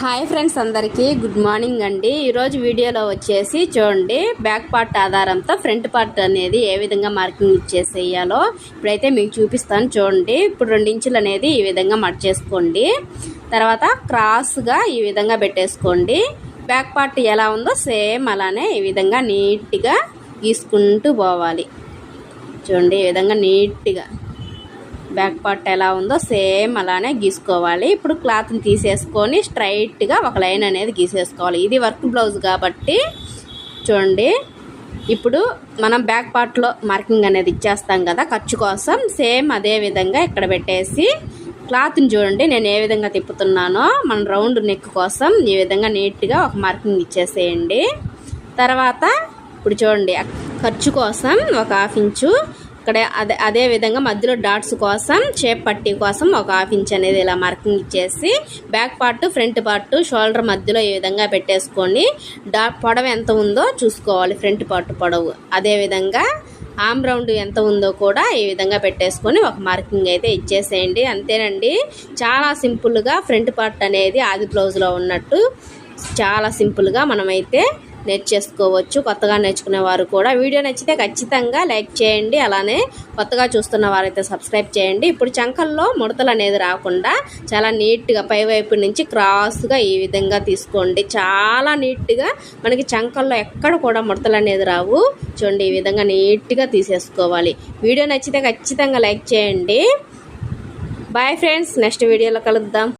Hi friends అందరికీ good morning అండి. ఈరోజు వీడియోలో వచ్చేసి చూడండి బ్యాక్ పార్ట్ ఆధారంతో ఫ్రంట్ పార్ట్ అనేది ఏ విధంగా మార్కింగ్ ఇచ్చేసేయాలో ఇప్పుడైతే మీకు చూపిస్తాను చూడండి. ఇప్పుడు రెండించులు అనేది ఈ విధంగా మట్ చేసుకోండి. తర్వాత క్రాస్గా ఈ విధంగా పెట్టేసుకోండి. బ్యాక్ పార్ట్ ఎలా ఉందో సేమ్ అలానే ఈ విధంగా నీట్గా గీసుకుంటూ పోవాలి. చూడండి ఈ విధంగా నీట్గా. బ్యాక్ పార్ట్ ఎలా ఉందో సేమ్ అలానే గీసుకోవాలి. ఇప్పుడు క్లాత్ని తీసేసుకొని స్ట్రైట్గా ఒక లైన్ అనేది గీసేసుకోవాలి. ఇది వర్క్ బ్లౌజ్ కాబట్టి చూడండి. ఇప్పుడు మనం బ్యాక్ పార్ట్లో మార్కింగ్ అనేది ఇచ్చేస్తాం కదా ఖర్చు కోసం. సేమ్ అదే విధంగా ఇక్కడ పెట్టేసి క్లాత్ని చూడండి. నేను ఏ విధంగా తిప్పుతున్నానో మన రౌండ్ నెక్ కోసం ఈ విధంగా నీట్గా ఒక మార్కింగ్ ఇచ్చేసేయండి. తర్వాత ఇప్పుడు చూడండి ఖర్చు కోసం ఒక హాఫ్ ఇంచు అక్కడే అదే అదే విధంగా మధ్యలో డాట్స్ కోసం షేప్ పట్టీ కోసం ఒక హాఫ్ ఇంచ్ అనేది ఇలా మార్కింగ్ ఇచ్చేసి back part front part shoulder మధ్యలో ఈ విధంగా పెట్టేసుకొని డా పొడవు ఎంత ఉందో చూసుకోవాలి ఫ్రంట్ పార్ట్ పొడవు. అదేవిధంగా ఆమ్ రౌండ్ ఎంత ఉందో కూడా ఈ విధంగా పెట్టేసుకొని ఒక మార్కింగ్ అయితే ఇచ్చేసేయండి. అంతేనండి చాలా సింపుల్గా ఫ్రంట్ పార్ట్ అనేది ఆది బ్లౌజ్లో ఉన్నట్టు చాలా సింపుల్గా మనమైతే నేర్చేసుకోవచ్చు. కొత్తగా నేర్చుకునే వారు కూడా. వీడియో నచ్చితే ఖచ్చితంగా లైక్ చేయండి. అలానే కొత్తగా చూస్తున్న వారైతే సబ్స్క్రైబ్ చేయండి. ఇప్పుడు చంకల్లో ముడతలు అనేది రాకుండా చాలా నీట్గా పై వైపు నుంచి క్రాస్గా ఈ విధంగా తీసుకోండి. చాలా నీట్గా మనకి చంకల్లో ఎక్కడ కూడా ముడతలు అనేది రావు. చూడండి ఈ విధంగా నీట్గా తీసేసుకోవాలి. వీడియో నచ్చితే ఖచ్చితంగా లైక్ చేయండి. బాయ్ ఫ్రెండ్స్ నెక్స్ట్ వీడియోలో కలుద్దాం.